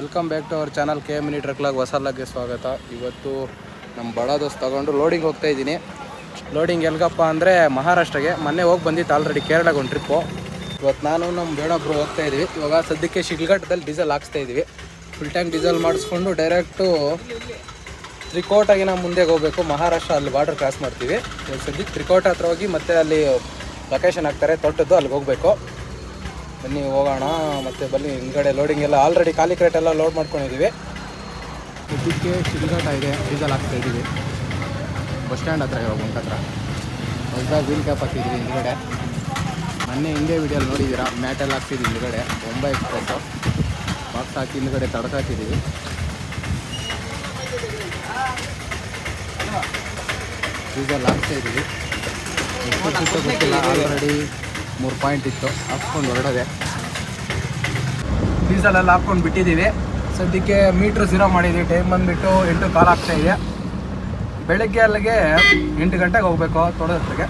Welcome back to our channel K mini ಟ್ರಕ್ಲಾಗ್ ಲಗ್ಗೆ ಸ್ವಾಗತ. ಇವತ್ತು ನಮ್ಮ ಬಡ ದೋಸ್ ತೊಗೊಂಡು ಲೋಡಿಂಗ್ ಹೋಗ್ತಾ ಇದ್ದೀನಿ. ಲೋಡಿಂಗ್ ಎಲ್ಗಪ್ಪ ಅಂದರೆ ಮಹಾರಾಷ್ಟ್ರಗೆ. ಮೊನ್ನೆ ಹೋಗಿ ಬಂದಿತ್ತು ಆಲ್ರೆಡಿ ಕೇರಳಗೆ ಒಂದು ಟ್ರಿಪ್ಪು ಇವತ್ತು ನಾನು ನಮ್ಮ ಬೇಡೊಬ್ರು ಹೋಗ್ತಾ ಇದ್ದೀವಿ ಇವಾಗ ಸದ್ಯಕ್ಕೆ ಶಿಡ್ಲಘಟ್ಟದಲ್ಲಿ ಡೀಸೆಲ್ ಹಾಕ್ಸ್ತಾ ಇದ್ದೀವಿ ಫುಲ್ ಟ್ಯಾಂಕ್ ಡೀಸೆಲ್ ಮಾಡಿಸ್ಕೊಂಡು ಡೈರೆಕ್ಟು ತ್ರಿಕೋಟಾಗಿ ನಾವು ಮುಂದೆ ಹೋಗಬೇಕು. ಮಹಾರಾಷ್ಟ್ರ ಅಲ್ಲಿ ಬಾರ್ಡರ್ ಕ್ರಾಸ್ ಮಾಡ್ತೀವಿ. ಸದ್ಯಕ್ಕೆ ತ್ರಿಕೋಟ ಹತ್ರ ಹೋಗಿ ಮತ್ತೆ ಅಲ್ಲಿ ಲೊಕೇಶನ್ ಹಾಕ್ತಾರೆ. ತೊಟ್ಟದ್ದು ಅಲ್ಲಿಗೆ ಹೋಗಬೇಕು. ಬನ್ನಿ ಹೋಗೋಣ. ಮತ್ತೆ ಬನ್ನಿ ಹಿಂದ್ಗಡೆ ಲೋಡಿಂಗ್ ಎಲ್ಲ ಆಲ್ರೆಡಿ ಖಾಲಿ ಕ್ರೇಟ್ ಎಲ್ಲ ಲೋಡ್ ಮಾಡ್ಕೊಂಡಿದ್ದೀವಿ ಇದಕ್ಕೆ ಶಿಲ್ಘಾಟ ಇದೆ ಡೀಸೆಲ್ ಹಾಕ್ತಾ ಇದ್ದೀವಿ. ಬಸ್ ಸ್ಟ್ಯಾಂಡ್ ಹತ್ರ ಇವಾಗ ಹತ್ರ. ಹೊಸದಾಗಿ ವೀಲ್ ಕ್ಯಾಪ್ ಹಾಕಿದ್ದೀವಿ ಹಿಂದ್ಗಡೆ. ಮೊನ್ನೆ ಹಿಂದೆ ವೀಡಿಯೋಲಿ ನೋಡಿದ್ದೀರಾ? ಮ್ಯಾಟೆಲ್ಲ ಹಾಕ್ತಿದ್ವಿ ಹಿಂದ್ಗಡೆ. ಬೊಂಬೈ ಎಕ್ಸ್ಪ್ರೆಸ್ಸು ಬಾಕ್ಸ್ ಹಾಕಿ ಹಿಂದ್ಗಡೆ ತಡಕ ಹಾಕಿದ್ದೀವಿ ಡೀಸೆಲ್ ಹಾಕ್ತಾ ಇದ್ದೀವಿ. ಆಲ್ರೆಡಿ ಮೂರು ಪಾಯಿಂಟ್ ಇತ್ತು. ಹಾಕ್ಕೊಂಡು ಹೊರಡೋದೆ. ಡೀಸೆಲ್ ಎಲ್ಲ ಹಾಕ್ಕೊಂಡು ಬಿಟ್ಟಿದ್ದೀವಿ. ಸದ್ಯಕ್ಕೆ ಮೀಟ್ರ್ ಝೀರೋ ಮಾಡಿದ್ದೀವಿ. ಟೈಮ್ ಬಂದುಬಿಟ್ಟು ಎಂಟು ಕಾಲು ಆಗ್ತಾ ಇದೆ. ಬೆಳಗ್ಗೆ ಅಲ್ಲಿಗೆ ಎಂಟು ಗಂಟೆಗೆ ಹೋಗಬೇಕು ತೊಡೋದ್ರಿಗೆ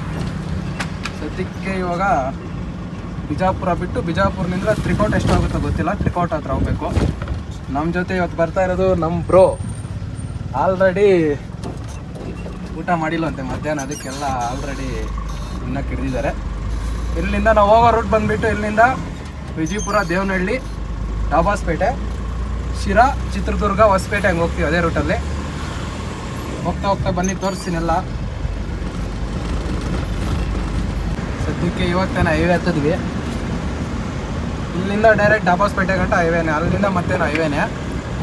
ಸದ್ಯಕ್ಕೆ ಇವಾಗ ಬಿಜಾಪುರ ಬಿಟ್ಟು ಬಿಜಾಪುರ್ನಿಂದ ತ್ರಿಕೋಟ ಎಷ್ಟು ಆಗುತ್ತೋ ಗೊತ್ತಿಲ್ಲ. ತ್ರಿಕೋಟ ಹತ್ರ ಹೋಗ್ಬೇಕು. ನಮ್ಮ ಜೊತೆ ಇವತ್ತು ಬರ್ತಾ ಇರೋದು ನಮ್ಮ ಬ್ರೋ ಆಲ್ರೆಡಿ ಊಟ ಮಾಡಿಲ್ವಂತೆ ಮಧ್ಯಾಹ್ನ. ಅದಕ್ಕೆಲ್ಲ ಆಲ್ರೆಡಿ ಇನ್ನೂ ಹಿಡಿದಿದ್ದಾರೆ ಇಲ್ಲಿಂದ ನಾವು ಹೋಗೋ ರೂಟ್ ಬಂದುಬಿಟ್ಟು ಇಲ್ಲಿಂದ ವಿಜಯಪುರ, ದೇವನಹಳ್ಳಿ, ಡಾಬಾಸ್ಪೇಟೆ, ಶಿರಾ, ಚಿತ್ರದುರ್ಗ, ಹೊಸಪೇಟೆ ಹಂಗೆ ಹೋಗ್ತೀವಿ ಅದೇ ರೂಟಲ್ಲಿ ಹೋಗ್ತಾ ಹೋಗ್ತಾ ಬನ್ನಿ, ತೋರಿಸ್ತೀನೆಲ್ಲ. ಸದ್ಯಕ್ಕೆ ಇವತ್ತೇನ ಹೈವೇ ಹತ್ತಿದ್ವಿ. ಇಲ್ಲಿಂದ ಡೈರೆಕ್ಟ್ ಡಾಬಾಸ್ಪೇಟೆ ಗಂಟ ಹೈವೇನೆ ಅಲ್ಲಿಂದ ಮತ್ತೇನು ಹೈವೇನೆ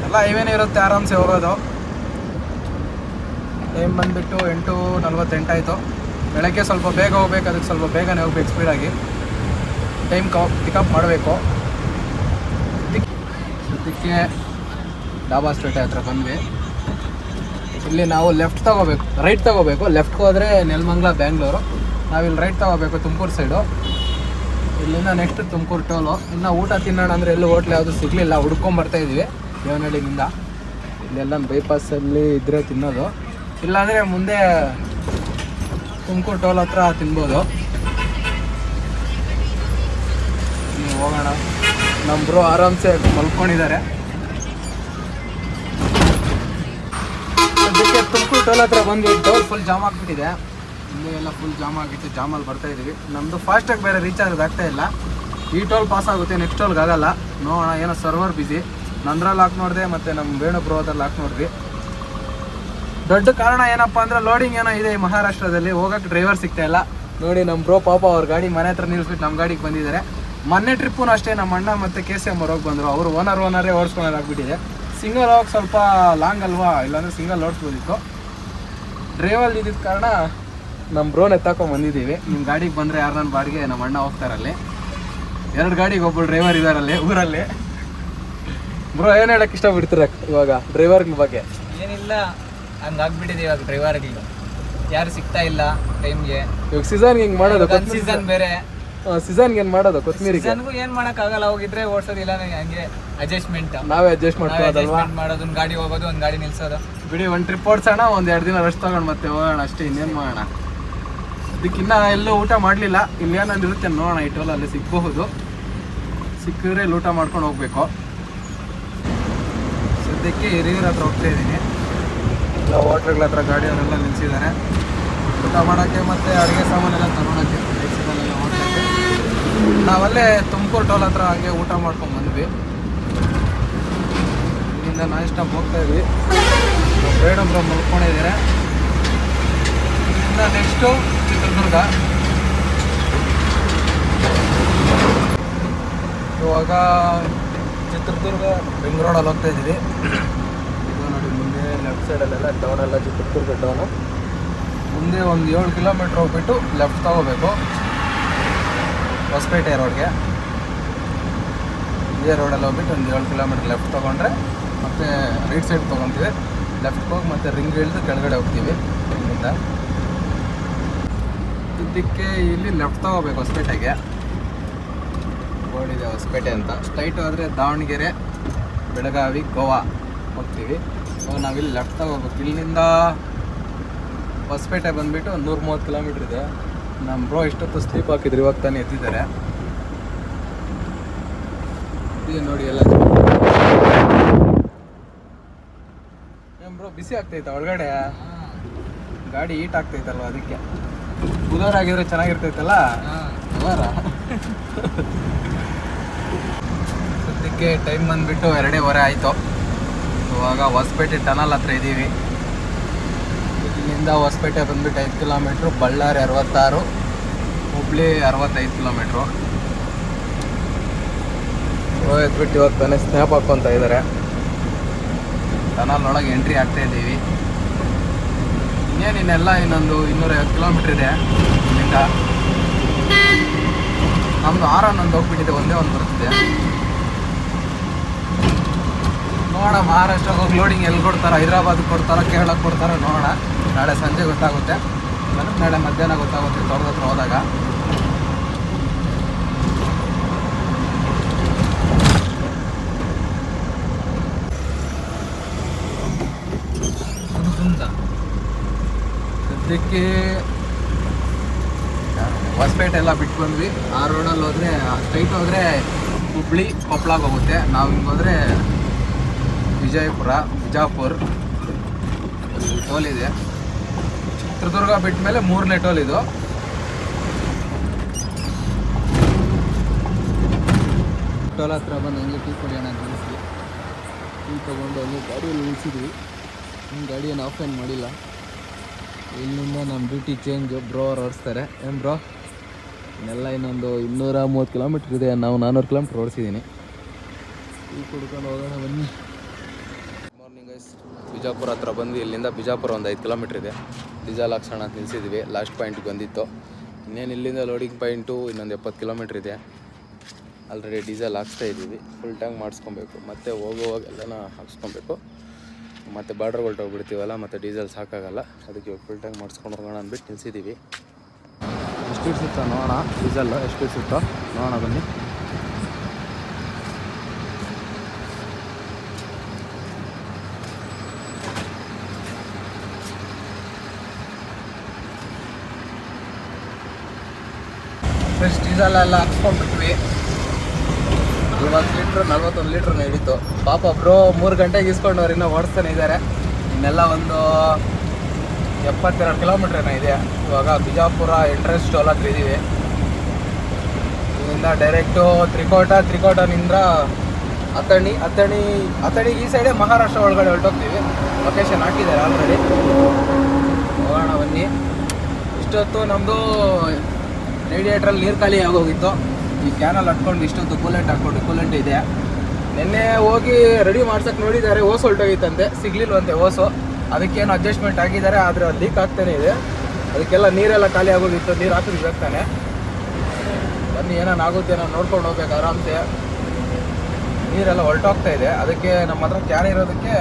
ಎಲ್ಲ ಹೈವೇನೇ ಇರುತ್ತೆ ಆರಾಮ್ಸೆ ಹೋಗೋದು. ಟೈಮ್ ಬಂದುಬಿಟ್ಟು ಎಂಟು ನಲ್ವತ್ತೆಂಟಾಯಿತು ಬೆಳಗ್ಗೆ ಸ್ವಲ್ಪ ಬೇಗ ಹೋಗ್ಬೇಕು, ಅದಕ್ಕೆ ಸ್ವಲ್ಪ ಬೇಗನೆ ಹೋಗ್ಬೇಕು ಸ್ಪೀಡಾಗಿ ಟೈಮ್ ಕ ಪಿಕಪ್ ಮಾಡಬೇಕು. ಸದ್ಯಕ್ಕೆ ಡಾಬಾ ಸ್ಟ್ರೀಟ್ ಹತ್ರ ಬಂದ್ವಿ. ಇಲ್ಲಿ ನಾವು ಲೆಫ್ಟ್ ತಗೋಬೇಕು ರೈಟ್ ತಗೋಬೇಕು. ಲೆಫ್ಟ್ಗೆ ಹೋದರೆ ನೆಲಮಂಗ್ಲ ಬ್ಯಾಂಗ್ಳೂರು ನಾವಿಲ್ಲಿ ರೈಟ್ ತಗೋಬೇಕು ತುಮಕೂರು ಸೈಡು ಇಲ್ಲಿಂದ ನೆಕ್ಸ್ಟ್ ತುಮಕೂರು ಟೋಲು ಇನ್ನು ಊಟ ತಿನ್ನೋಣ ಅಂದರೆ ಎಲ್ಲೂ ಹೋಟ್ಲ್ ಯಾವುದು ಸಿಗಲಿಲ್ಲ. ಹುಡ್ಕೊಂಬರ್ತಾ ಇದ್ವಿ, ದೇವನಹಳ್ಳಿಯಿಂದ. ಇಲ್ಲೆಲ್ಲ ಬೈಪಾಸಲ್ಲಿ ಇದ್ದರೆ ತಿನ್ನೋದು. ಇಲ್ಲಾಂದರೆ ಮುಂದೆ ತುಮಕೂರು ಟೋಲ್ ಹತ್ರ ತಿನ್ಬೋದು. ನೀವು ಹೋಗೋಣ. ನಮ್ಮ ಬ್ರೋ ಆರಾಮ್ಸೆ ಮಲ್ಕೊಂಡಿದ್ದಾರೆ. ಅದಕ್ಕೆ ತುಮಕೂರು ಟೋಲ್ ಹತ್ರ ಬಂದು ಟೋಲ್ ಫುಲ್ ಜಾಮ್ ಆಗಿಬಿಟ್ಟಿದೆ. ಇಲ್ಲೇ ಎಲ್ಲ ಫುಲ್ ಜಾಮ್ ಆಗಿತ್ತು ಜಾಮಲ್ಲಿ ಬರ್ತಾ ಇದೀವಿ. ನಮ್ಮದು ಫಾಸ್ಟಾಗಿ ಬೇರೆ ರೀಚಾರ್ಜ್ ಆಗ್ತಾ ಇಲ್ಲ. ಈ ಟೋಲ್ ಪಾಸ್ ಆಗುತ್ತೆ ನೆಕ್ಸ್ಟ್ ಟೋಲ್ಗೆ ಆಗಲ್ಲ. ನೋಡೋಣ, ಏನೋ ಸರ್ವರ್ ಬಿಸಿ ನಂದ್ರಲ್ಲಿ ಹಾಕಿ ನೋಡಿದೆ ಮತ್ತು ನಮ್ಮ ವೇಣು ಬ್ರೋದಲ್ಲಿ ಹಾಕಿ ನೋಡಿದ್ವಿ ದೊಡ್ಡ ಕಾರಣ ಏನಪ್ಪ ಅಂದ್ರೆ ಲೋಡಿಂಗ್ ಏನೋ ಇದೆ ಮಹಾರಾಷ್ಟ್ರದಲ್ಲಿ ಹೋಗಕ್ಕೆ ಡ್ರೈವರ್ ಸಿಗ್ತಾ ಇಲ್ಲ. ನೋಡಿ ನಮ್ಮ ಬ್ರೋ ಪಾಪ ಅವ್ರ ಗಾಡಿ ಮನೆ ಹತ್ರ ನಿಲ್ಲಿಸ್ಬಿಟ್ಟು ನಮ್ಮ ಗಾಡಿಗೆ ಬಂದಿದ್ದಾರೆ ಮೊನ್ನೆ ಟ್ರಿಪ್ಪು ಅಷ್ಟೇ ನಮ್ಮ ಅಣ್ಣ ಮತ್ತು ಕೆ ಸಿ ಎಂ ಹೋಗಿ ಬಂದರು. ಅವರು ಓನರ್ ಓನರೇ ಓಡಿಸ್ಕೊಳ್ಳೋದಾಗ್ಬಿಟ್ಟಿದೆ ಸಿಂಗಲ್ ಹೋಗಕ್ಕೆ ಸ್ವಲ್ಪ ಲಾಂಗ್ ಅಲ್ವಾ? ಇಲ್ಲಾಂದ್ರೆ ಸಿಂಗಲ್ ಓಡಿಸ್ಬೋದಿತ್ತು. ಡ್ರೈವರ್ ಇದ್ದಿದ್ದ ಕಾರಣ ನಮ್ಮ ಬ್ರೋನ್ ಎತ್ತಾಕೊಂಡ್ ಬಂದಿದ್ದೀವಿ. ನಿಮ್ಮ ಗಾಡಿಗೆ ಬಂದರೆ ಯಾರು ನನ್ನ ಬಾಡಿಗೆ? ನಮ್ಮ ಅಣ್ಣ ಹೋಗ್ತಾರಲ್ಲಿ ಎರಡು ಗಾಡಿಗೆ ಒಬ್ಬರು ಡ್ರೈವರ್ ಇದಾರಲ್ಲಿ ಊರಲ್ಲಿ. ಬ್ರೋ ಏನು ಹೇಳಕ್ಕೆ ಇಷ್ಟಪಡ್ತೀರ ಇವಾಗ? ಡ್ರೈವರ್ಗಳ ಬಗ್ಗೆ. ಏನಿಲ್ಲ. ಹಂಗಾಗ್ಬಿಟ್ಟಿದೆ ಇವಾಗ ಡ್ರೈವರ್ಗಳು ಯಾರು ಸಿಗ್ತಾ ಇಲ್ಲ ಟೈಮ್ಗೆ. ಇವಾಗ ಸೀಸನ್ ಹಿಂಗ್ ಮಾಡೋದು? ಸೀಸನ್ ಬೇರೆ. ಸೀಸನ್ಗೆ ಏನ್ ಮಾಡೋದು ಕೊತ್ತಮೀರಿ ಸೀಸನ್ಗೂ ಏನ್ ಮಾಡಕ್ ಆಗಲ್ಲ ಹೋಗಿದ್ರೆ ಓಡ್ಸೋದಿಲ್ಲ ಹಂಗೆ ಅಡ್ಜಸ್ಟ್ಮೆಂಟ್ ನಾವೇ ಅಡ್ಜಸ್ಟ್ ಮಾಡ್ಕೊಳ್ಳೋದಲ್ವಾ ಮಾಡೋದು ಒಂದ್ ಗಾಡಿ ಹೋಗೋದು ಒಂದ್ ಗಾಡಿ ನಿಲ್ಸೋದು. ಬಿಡಿ ಒಂದು ಟ್ರಿಪ್ ಓಡ್ಸೋಣ ಒಂದ್ ಎರಡು ದಿನ ರೆಸ್ಟ್ ತಗೊಂಡ್ ಮತ್ತೆ ಹೋಗೋಣ ಅಷ್ಟೇ ಇನ್ನೇನ್ ಮಾಡೋಣ? ಅದಕ್ಕಿನ್ನ ಎಲ್ಲೂ ಊಟ ಮಾಡ್ಲಿಲ್ಲ. ಇಲ್ಲಿ ಏನಾದ್ರು ಇರುತ್ತೆ ನೋಡೋಣ ಈ ಟೋಲ್ ಅಲ್ಲಿ ಸಿಗಬಹುದು. ಸಿಕ್ಕಿದ್ರೆ ಇಲ್ಲಿ ಊಟ ಮಾಡ್ಕೊಂಡು ಹೋಗ್ಬೇಕು. ಸದ್ಯಕ್ಕೆ ಹಿರಿಯರ ಹತ್ರ ಹೋಗ್ತಾ ಇದ್ದೀನಿ. ಎಲ್ಲ ಹೋಟ್ಲ್ಗಳ ಹತ್ರ ಗಾಡಿಯವರೆಲ್ಲ ನಿಲ್ಸಿದ್ದಾರೆ. ಊಟ ಮಾಡೋಕ್ಕೆ ಮತ್ತು ಅಡುಗೆ ಸಾಮಾನೆಲ್ಲ ತಗೊಳಕ್ಕೆ ಎಲ್ಲ ಹೋಟ್ಲಕ್ಕೆ. ನಾವಲ್ಲೇ ತುಮಕೂರು ಟೋಲ್ ಹತ್ರ ಹಾಗೆ ಊಟ ಮಾಡ್ಕೊಂಡು ಬಂದ್ವಿ. ಇಲ್ಲಿಂದ ನಾನ್ ಸ್ಟಾಪ್ ಹೋಗ್ತಾ ಇದ್ವಿ. ಮಲ್ಕೊಂಡಿದ್ದಾರೆ? ಇಲ್ಲಿಂದ ನೆಕ್ಸ್ಟು ಚಿತ್ರದುರ್ಗ. ಇವಾಗ ಚಿತ್ರದುರ್ಗ ರಿಂಗ್ ರೋಡಲ್ಲಿ ಹೋಗ್ತಾ ಇದ್ದೀವಿ ಇದು ನೋಡಿ ಮುಂದೆ ಲೆಫ್ಟ್ ಸೈಡಲ್ಲೆಲ್ಲ ಟೌನ್ ಎಲ್ಲ ಚಿತ್ರದುರ್ಗ ಡೌನು ಮುಂದೆ ಒಂದು ಏಳು ಕಿಲೋಮೀಟ್ರ್ ಹೋಗ್ಬಿಟ್ಟು ಲೆಫ್ಟ್ ತಗೋಬೇಕು. ಹೊಸಪೇಟೆ ರೋಡ್ಗೆ ಇದೇ ರೋಡಲ್ಲಿ ಹೋಗ್ಬಿಟ್ಟು ಒಂದು ಏಳು ಕಿಲೋಮೀಟ್ರ್ ಲೆಫ್ಟ್ ತೊಗೊಂಡ್ರೆ ಮತ್ತೆ ರೈಟ್ ಸೈಡ್ ತೊಗೊತೀವಿ. ಲೆಫ್ಟ್ಗೆ ಹೋಗಿ ಮತ್ತೆ ರಿಂಗ್ ಇಳಿದು ಕೆಳಗಡೆ ಹೋಗ್ತೀವಿ. ಇಲ್ಲಿಂದ. ಇದಕ್ಕೆ ಇಲ್ಲಿ ಲೆಫ್ಟ್ ತಗೋಬೇಕು ಹೊಸಪೇಟೆಗೆ. ಬೋರ್ಡ್ ಇದೆ ಹೊಸಪೇಟೆ ಅಂತ. ಸ್ಟ್ರೈಟ್ ಆದರೆ ದಾವಣಗೆರೆ, ಬೆಳಗಾವಿ, ಗೋವಾ ಹೋಗ್ತೀವಿ. ಸೊ ನಾವಿಲ್ಲಿ ಲೆಫ್ಟ್ ತಗೋಬೇಕು ಇಲ್ಲಿಂದ ಹೊಸಪೇಟೆ ಬಂದುಬಿಟ್ಟು ನೂರ ಮೂವತ್ತು ಕಿಲೋಮೀಟ್ರ್ ಇದೆ. ನಮ್ಮ ಬ್ರೋ ಇಷ್ಟೊತ್ತು ಸ್ಲೀಪ್ ಹಾಕಿದ್ರು, ಇವಾಗ ತಾನೇ ಎದ್ದಿದ್ದಾರೆ. ಇದೆ ನೋಡಿ ಎಲ್ಲ ನಮ್ಮ ಬ್ರೋ ಬಿಸಿ ಆಗ್ತೈತೆ ಒಳಗಡೆ? ಗಾಡಿ ಹೀಟ್ ಆಗ್ತೈತಲ್ವ ಅದಕ್ಕೆ? ಬುಧವಾರ ಆಗಿದ್ರೆ ಚೆನ್ನಾಗಿರ್ತೈತಲ್ಲ? ಬುಧವಾರ? ಸದ್ಯಕ್ಕೆ ಟೈಮ್ ಬಂದ್ಬಿಟ್ಟು ಎರಡೇವರೆ ಆಯಿತು. ಇವಾಗ ಹೊಸಪೇಟೆ ಟನಲ್ ಹತ್ರ ಇದ್ದೀವಿ. ಇಲ್ಲಿಂದ ಹೊಸಪೇಟೆ ಬಂದ್ಬಿಟ್ಟು ಐದು ಕಿಲೋಮೀಟ್ರು ಬಳ್ಳಾರಿ ಅರವತ್ತಾರು, ಹುಬ್ಳಿ ಅರವತ್ತೈದು ಕಿಲೋಮೀಟ್ರು ಎದ್ಬಿಟ್ಟು ಇವತ್ತು ತಾನೇ ಸ್ನ್ಯಾಪ್ ಹಾಕ್ಕೊತ ಇದ್ದಾರೆ ಟನಲ್ ಎಂಟ್ರಿ ಆಗ್ತಾ ಇದ್ದೀವಿ. ಇನ್ನೇನು ಇನ್ನೆಲ್ಲ, ಇನ್ನೊಂದು ಇನ್ನೂರೈವತ್ತು ಕಿಲೋಮೀಟ್ರ್ ಇದೆ ಇಲ್ಲಿಂದ. ನಮ್ಮದು ಹನ್ನೊಂದು ಹೋಗ್ಬಿಟ್ಟಿದೆ, ಒಂದೇ ಒಂದು ಬರ್ತಿದೆ. ನೋಡೋಣ ಮಹಾರಾಷ್ಟ್ರಕ್ಕೆ ಹೋಗಿ ಲೋಡಿಂಗ್ ಎಲ್ಲಿ ಕೊಡ್ತಾರ, ಹೈದ್ರಾಬಾದ್ ಕೊಡ್ತಾರ, ಕೇರಳಕ್ಕೆ ಕೊಡ್ತಾರ ನೋಡೋಣ. ನಾಳೆ ಸಂಜೆ ಗೊತ್ತಾಗುತ್ತೆ. ನಾಳೆ ಮಧ್ಯಾಹ್ನ ಗೊತ್ತಾಗುತ್ತೆ ತೋಟದ ಹತ್ರ ಹೋದಾಗ. ಸದ್ಯಕ್ಕೆ ಹೊಸಪೇಟೆ ಎಲ್ಲ ಬಿಟ್ಟು ಬಂದ್ವಿ. ಆ ರೋಡಲ್ಲಿ ಹೋದ್ರೆ ಸ್ಟ್ರೈಟ್ ಹೋದ್ರೆ ಹುಬ್ಳಿ ಕೊಪ್ಪಳಾಗ ಹೋಗುತ್ತೆ ನಾವು ಹಿಂಗೆ ಹೋದ್ರೆ ವಿಜಯಪುರ, ಬಿಜಾಪುರ್ ಟೋಲ್ ಇದೆ ಚಿತ್ರದುರ್ಗ ಬಿಟ್ಟ ಮೇಲೆ ಮೂರನೇ ಟೋಲ್ ಇದು. ಟೋಲ್ ಹತ್ರ ಬಂದು ಹಂಗೆ ಟೀ ಕುಡಿಯೋಣ ಅನಿಸ್ಲಿ ಟೀ ತೊಗೊಂಡು ಹಂಗೆ ಗಾಡಿಯಲ್ಲಿ ನಿಲ್ಲಿಸಿದ್ವಿ ನಿಮ್ಮ ಗಾಡಿಯನ್ನು ಆಫ್ ಏನು ಮಾಡಿಲ್ಲ. ಇಲ್ಲಿಂದ ನಮ್ಮ ಡ್ಯೂಟಿ ಚೇಂಜ್ ಬ್ರೋ ಅವ್ರು ಓಡಿಸ್ತಾರೆ. ಏನು ಬ್ರೋ ಇನ್ನೆಲ್ಲ ಇನ್ನೊಂದು ಇನ್ನೂರ ಮೂವತ್ತು ಕಿಲೋಮೀಟ್ರ್ ಇದೆ. ನಾವು ನಾನ್ನೂರು ಕಿಲೋಮೀಟ್ರ್ ಓಡಿಸಿದ್ದೀನಿ. ಟೀ ಕುಡ್ಕೊಂಡು ಹೋಗೋಣ ಬನ್ನಿ. ಬಿಜಾಪುರ ಹತ್ರ ಬಂದು ಇಲ್ಲಿಂದ ಬಿಜಾಪುರ ಒಂದು ಐದು ಕಿಲೋಮೀಟ್ರ್ ಇದೆ. ಡೀಸೆಲ್ ಹಾಕ್ಸೋಣ ಅಂತ ನಿಲ್ಸಿದ್ವಿ. ಲಾಸ್ಟ್ ಪಾಯಿಂಟ್ಗೆ ಬಂದಿತ್ತು. ಇನ್ನೇನು ಇಲ್ಲಿಂದ ಲೋಡಿಂಗ್ ಪಾಯಿಂಟು ಇನ್ನೊಂದು ಎಪ್ಪತ್ತು ಕಿಲೋಮೀಟ್ರ್ ಇದೆ. ಆಲ್ರೆಡಿ ಡೀಸೆಲ್ ಹಾಕ್ಸ್ತಾ ಇದ್ದೀವಿ. ಫುಲ್ ಟ್ಯಾಂಕ್ ಮಾಡಿಸ್ಕೊಬೇಕು. ಮತ್ತೆ ಹೋಗುವಾಗೆಲ್ಲನ ಹಾಕ್ಸ್ಕೊಬೇಕು. ಮತ್ತು ಬಾರ್ಡ್ರ್ ಹೊರಟೋಗ್ಬಿಡ್ತೀವಲ್ಲ, ಮತ್ತು ಡೀಸೆಲ್ ಸಾಕಾಗಲ್ಲ ಅದಕ್ಕೆ ಫುಲ್ ಟ್ಯಾಂಕ್ ಮಾಡಿಸ್ಕೊಂಡು ಹೋಗೋಣ ಅಂದ್ಬಿಟ್ಟು ನಿಲ್ಲಿಸಿದ್ದೀವಿ ಎಷ್ಟು ಇಡ್ಸುತ್ತೋ ನೋಡೋಣ. ಡೀಸೆಲ್ ಎಷ್ಟು ಇಡ್ಸುತ್ತೋ ನೋಡೋಣ ಬನ್ನಿ. ಫ್ರೆಶ್ ಡೀಸೆಲ್ ಎಲ್ಲ ಹಾಕ್ಸ್ಕೊಂಡ್ಬಿಟ್ವಿ. ನಲ್ವತ್ತು ಲೀಟ್ರ್, ನಲ್ವತ್ತೊಂದು ಲೀಟ್ರ್ ನಡೀತು ಪಾಪ ಬ್ರೋ ಮೂರು ಗಂಟೆಗೆ ಇಸ್ಕೊಂಡವ್ರು ಇನ್ನೂ ಓಡಿಸ್ತಾನೆ ಇದ್ದಾರೆ. ಇನ್ನೆಲ್ಲ ಒಂದು ಎಪ್ಪತ್ತೆರಡು ಕಿಲೋಮೀಟ್ರ್ ಇದೆ. ಇವಾಗ ಬಿಜಾಪುರ ಎಂಟ್ರೆನ್ಸ್ ಟೋಲ್ ಹತ್ರ ಇದ್ದೀವಿ. ಇಲ್ಲಿಂದ ಡೈರೆಕ್ಟು ತ್ರಿಕೋಟ, ತ್ರಿಕೋಟನಿಂದ ಅಥಣಿ ಅಥಣಿ ಅಥಣಿ ಈ ಸೈಡೇ ಮಹಾರಾಷ್ಟ್ರ ಒಳಗಡೆ ಹೊರಟೋಗ್ತೀವಿ. ಲೊಕೇಶನ್ ಹಾಕಿದ್ದಾರೆ ಆಲ್ರೆಡಿ ಹೋಗೋಣ ಬನ್ನಿ. ಇಷ್ಟೊತ್ತು ನಮ್ಮದು ರೇಡಿಯೇಟ್ರಲ್ಲಿ ನೀರು ಖಾಲಿ ಆಗೋಗಿತ್ತು. ಈ ಕ್ಯಾನಲ್ ಹಟ್ಕೊಂಡು ಇಷ್ಟೊಂದು ಕೂಲೆಂಟ್ ಹಾಕ್ಕೊಂಡು ಕೂಲೆಂಟ್ ಇದೆ. ನಿನ್ನೆ ಹೋಗಿ ರೆಡಿ ಮಾಡ್ಸಕ್ಕೆ ನೋಡಿದ್ದಾರೆ ಓಸ್ ಹೊಲ್ಟೋಗಿತ್ತಂತೆ. ಸಿಗ್ಲಿಲ್ವಂತೆ ಓಸು ಅದಕ್ಕೇನು ಅಡ್ಜಸ್ಟ್ಮೆಂಟ್ ಆಗಿದ್ದಾರೆ ಆದರೆ ಅದು ಲೀಕ್ ಆಗ್ತಾನೆ ಇದೆ. ಅದಕ್ಕೆಲ್ಲ ನೀರೆಲ್ಲ ಖಾಲಿ ಆಗೋಗಿತ್ತು, ನೀರು ಹಾಕಿದ್ರೆ ಬೇಕಾನೆ ಬನ್ನಿ, ಏನಾನ ಆಗುತ್ತೆ ಏನೋ ನೋಡ್ಕೊಂಡು ಹೋಗ್ಬೇಕು ಆರಾಮ್ಸೆ. ನೀರೆಲ್ಲ ಹೊರಟೋಗ್ತಾ ಇದೆ. ಅದಕ್ಕೆ ನಮ್ಮ ಹತ್ರ ಕ್ಯಾನ್ ಇರೋದಕ್ಕೆ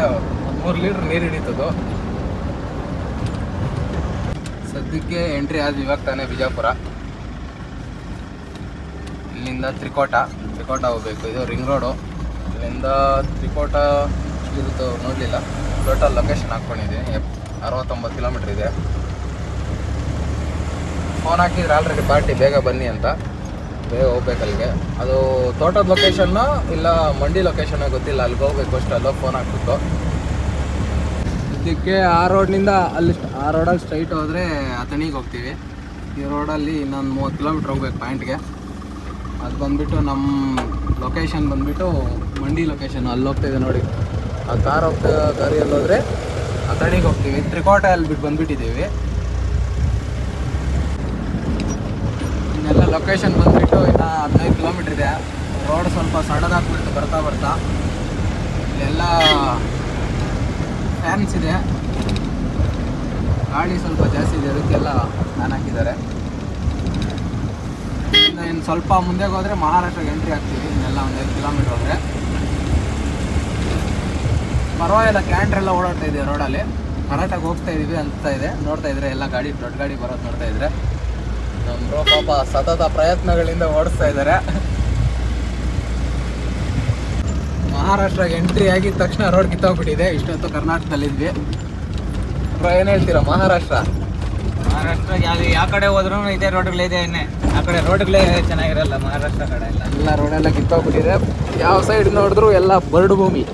ಮೂರು ಲೀಟ್ರ್ ನೀರು ಹಿಡಿತದ್ದು. ಸದ್ಯಕ್ಕೆ ಎಂಟ್ರಿ ಆದ್ವಿ ಇವಾಗ ತಾನೆ ಬಿಜಾಪುರ. ಇಲ್ಲಿಂದ ತ್ರಿಕೋಟ. ತ್ರಿಕೋಟ ಹೋಗ್ಬೇಕು. ಇದು ರಿಂಗ್ ರೋಡು ಇಲ್ಲಿಂದ ತ್ರಿಕೋಟ ಇರುತ್ತೋ ನೋಡಲಿಲ್ಲ. ಟೋಟಲ್ ಲೊಕೇಶನ್ ಹಾಕ್ಕೊಂಡಿದ್ದೀನಿ. ಅರವತ್ತೊಂಬತ್ತು ಕಿಲೋಮೀಟ್ರ್ ಇದೆ. ಫೋನ್ ಹಾಕಿದ್ರೆ ಆಲ್ರೆಡಿ ಪಾರ್ಟಿ ಬೇಗ ಬನ್ನಿ ಅಂತ. ಬೇಗ ಹೋಗ್ಬೇಕು ಅಲ್ಲಿಗೆ. ಅದು ತೋಟದ ಲೊಕೇಶನ್ನು ಇಲ್ಲ ಮಂಡಿ ಲೊಕೇಶನ್ ಗೊತ್ತಿಲ್ಲ. ಅಲ್ಲಿಗೆ ಹೋಗ್ಬೇಕು ಅಷ್ಟು. ಅಲ್ಲೋಗಿ ಫೋನ್ ಹಾಕ್ಬಿಟ್ಟು. ಇದಕ್ಕೆ ಆ ರೋಡ್ನಿಂದ ಅಲ್ಲಿ ಆ ರೋಡಲ್ಲಿ ಸ್ಟ್ರೈಟ್ ಹೋದರೆ ಅಥಣಿಗೆ ಹೋಗ್ತೀವಿ. ಈ ರೋಡಲ್ಲಿ ಇನ್ನೊಂದು ಮೂವತ್ತು ಕಿಲೋಮೀಟ್ರ್ ಹೋಗ್ಬೇಕು ಪಾಯಿಂಟ್ಗೆ ಅದು ಬಂದ್ಬಿಟ್ಟು ನಮ್ಮ ಲೊಕೇಶನ್ ಬಂದ್ಬಿಟ್ಟು ಮಂಡಿ ಲೊಕೇಶನ್ ಅಲ್ಲಿ ಹೋಗ್ತಾ ಇದೆ ನೋಡಿ. ಆ ಕಾರ್ ಹೋಗ್ತಾ ದಾರಿಯಲ್ಲಿ ಹೋದರೆ ಅಥಣಿಗೆ ಹೋಗ್ತೀವಿ. ತ್ರಿಕೋಟ ಅಲ್ಲಿ ಬಿಟ್ಟು ಬಂದ್ಬಿಟ್ಟಿದ್ದೀವಿ. ಇನ್ನೆಲ್ಲ ಲೊಕೇಶನ್ ಬಂದ್ಬಿಟ್ಟು ಇನ್ನು ಹದಿನೈದು ಕಿಲೋಮೀಟ್ರ್ ಇದೆ. ರೋಡ್ ಸ್ವಲ್ಪ ಸಣ್ಣದಾಗ್ಬಿಡ್ತು ಬರ್ತಾ ಬರ್ತಾ. ಇಲ್ಲೆಲ್ಲ ಫ್ಯಾನ್ಸ್ ಇದೆ. ಗಾಳಿ ಸ್ವಲ್ಪ ಜಾಸ್ತಿ ಇದೆ, ಅದಕ್ಕೆಲ್ಲ ಫ್ಯಾನ್ ಹಾಕಿದ್ದಾರೆ. ಇನ್ನು ಸ್ವಲ್ಪ ಮುಂದೆ ಹೋದರೆ ಮಹಾರಾಷ್ಟ್ರಕ್ಕೆ ಎಂಟ್ರಿ ಆಗ್ತೀವಿ, ಇನ್ನೆಲ್ಲ ಒಂದು ಐದು ಕಿಲೋಮೀಟ್ರ್ ಹೋದರೆ. ಪರವಾಗಿಲ್ಲ ಕ್ಯಾಂಟ್ರ್ ಎಲ್ಲ ಓಡಾಡ್ತಾ ಇದೆ ರೋಡಲ್ಲಿ ಕರೆಕ್ಟಾಗಿ ಹೋಗ್ತಾ ಇದ್ದೀವಿ ಅಂತ ಇದೆ. ನೋಡ್ತಾ ಇದ್ರೆ ಎಲ್ಲ ಗಾಡಿ, ದೊಡ್ಡ ಗಾಡಿ ಬರೋದು ನೋಡ್ತಾ ಇದ್ರೆ. ನಮ್ಮ ಪಾಪ ಸತತ ಪ್ರಯತ್ನಗಳಿಂದ ಓಡಿಸ್ತಾ ಇದ್ದಾರೆ ಮಹಾರಾಷ್ಟ್ರಗೆ ಎಂಟ್ರಿ ಆಗಿದ ತಕ್ಷಣ ರೋಡ್ ಕಿತ್ತೋಗ್ಬಿಟ್ಟಿದೆ. ಇಷ್ಟೊತ್ತು ಕರ್ನಾಟಕದಲ್ಲಿದ್ವಿ. ಏನು ಹೇಳ್ತೀರಾ ಮಹಾರಾಷ್ಟ್ರ? ಮಹಾರಾಷ್ಟ್ರ ಯಾವ ಯಾವ ಕಡೆ ಹೋದ್ರೂ ಇದೇ ರೋಡ್ಗಳಿದೆ ಆ ಕಡೆ ರೋಡ್ಗಳೇ ಚೆನ್ನಾಗಿರಲ್ಲ ಮಹಾರಾಷ್ಟ್ರ ಕಡೆ ಎಲ್ಲ. ಎಲ್ಲ ರೋಡೆಲ್ಲ ಕಿತ್ತೋಗ್ಬಿಟ್ಟಿದೆ. ಯಾವ ಸೈಡ್ ನೋಡಿದ್ರು ಎಲ್ಲ ಬರಡು ಭೂಮಿ.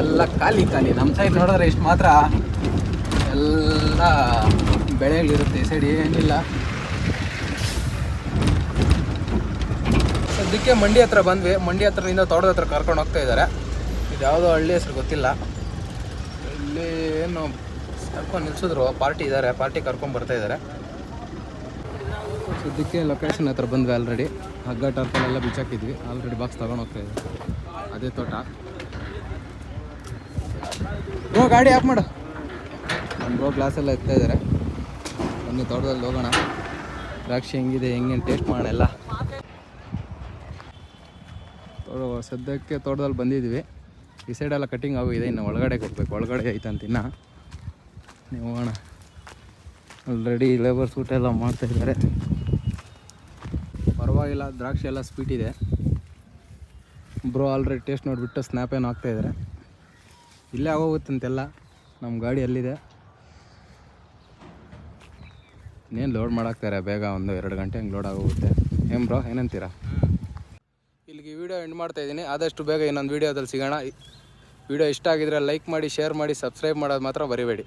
ಎಲ್ಲ ಖಾಲಿ ಖಾಲಿ. ನಮ್ಮ ಸೈಡ್ ನೋಡಿದ್ರೆ ಇಷ್ಟು ಮಾತ್ರ. ಎಲ್ಲ ಬೆಳೆಗಳಿರುತ್ತೆ ಈ ಸೈಡ್ ಏನಿಲ್ಲ. ಸದ್ಯಕ್ಕೆ ಮಂಡಿ ಹತ್ರ ಬಂದ್ವಿ. ಮಂಡಿ ಹತ್ರದಿಂದ ತೋಟದ ಹತ್ರ ಕರ್ಕೊಂಡು ಹೋಗ್ತಾ ಇದ್ದಾರೆ. ಇದು ಯಾವುದೋ ಹಳ್ಳಿ ಹೆಸರು ಗೊತ್ತಿಲ್ಲ. ಇಲ್ಲಿ ಏನು ಕರ್ಕೊಂಡು ನಿಲ್ಸಿದ್ರು. ಪಾರ್ಟಿ ಇದ್ದಾರೆ ಪಾರ್ಟಿ ಕರ್ಕೊಂಡು ಬರ್ತಾ ಇದ್ದಾರೆ ಸದ್ಯಕ್ಕೆ ಲೊಕೇಶನ್ ಹತ್ರ ಬಂದ್ವಿ ಆಲ್ರೆಡಿ ಹಗ್ಗ ಎಲ್ಲ ಬಿಚ್ಚಾಕಿದ್ವಿ. ಆಲ್ರೆಡಿ ಬಾಕ್ಸ್ ತಗೊಂಡು ಹೋಗ್ತಾ ಅದೇ ತೋಟ. ಬ್ರೋ, ಗಾಡಿ ಆಫ್ ಮಾಡು. ನಮ್ಮ ಬ್ರೋ ಗ್ಲಾಸ್ ಎಲ್ಲ ಎತ್ತಾ ಇದ್ದಾರೆ ಬನ್ನಿ, ತೋಟದಲ್ಲಿ ಹೋಗೋಣ. ದ್ರಾಕ್ಷಿ ಹೆಂಗಿದೆ ಹೆಂಗೇನು ಟೇಸ್ಟ್ ಮಾಡೋಣ ಎಲ್ಲ. ತೋಟ ಸದ್ಯಕ್ಕೆ ತೋಟದಲ್ಲಿ ಬಂದಿದ್ವಿ. ಈ ಸೈಡೆಲ್ಲ ಕಟಿಂಗ್ ಆಗೋಗಿದೆ. ಇನ್ನು ಒಳಗಡೆ ಹೋಗ್ಬೇಕು. ಒಳಗಡೆ ಐತಂತ ಇನ್ನು. ನೀವು ಆಲ್ರೆಡಿ ಲೇಬರ್ ಸೂಟ್ ಎಲ್ಲ ಮಾಡ್ತಾ ಇದ್ದಾರೆ. ಪರವಾಗಿಲ್ಲ, ದ್ರಾಕ್ಷಿ ಎಲ್ಲ ಸ್ವೀಟ್ ಇದೆ. ಬ್ರೋ ಆಲ್ರೆಡಿ ಟೇಸ್ಟ್ ನೋಡಿಬಿಟ್ಟು ಸ್ನ್ಯಾಪ್ ಏನು ಹಾಕ್ತಾಯಿದ್ದಾರೆ ಇಲ್ಲೇ ಆಗೋಗುತ್ತಂತೆಲ್ಲ ನಮ್ಮ ಗಾಡಿ ಅಲ್ಲಿದೆ. ಇನ್ನೇನು ಲೋಡ್ ಮಾಡಾಕ್ತಾರೆ, ಬೇಗ ಒಂದು ಎರಡು ಗಂಟೆ ಹಂಗೆ ಲೋಡ್ ಆಗೋಗುತ್ತೆ. ಏನು ಬ್ರೋ ಏನಂತೀರಾ ಇಲ್ಲಿಗೆ ವಿಡಿಯೋ ಎಂಡ್ ಮಾಡ್ತಾ ಇದ್ದೀನಿ. ಆದಷ್ಟು ಬೇಗ ಇನ್ನೊಂದು ವೀಡಿಯೋದಲ್ಲಿ ಸಿಗೋಣ. ವಿಡಿಯೋ ಇಷ್ಟ ಆಗಿದ್ರೆ ಲೈಕ್ ಮಾಡಿ ಶೇರ್ ಮಾಡಿ ಸಬ್ಸ್ಕ್ರೈಬ್ ಮಾಡೋದು ಮಾತ್ರ ಬರಿಬೇಡಿ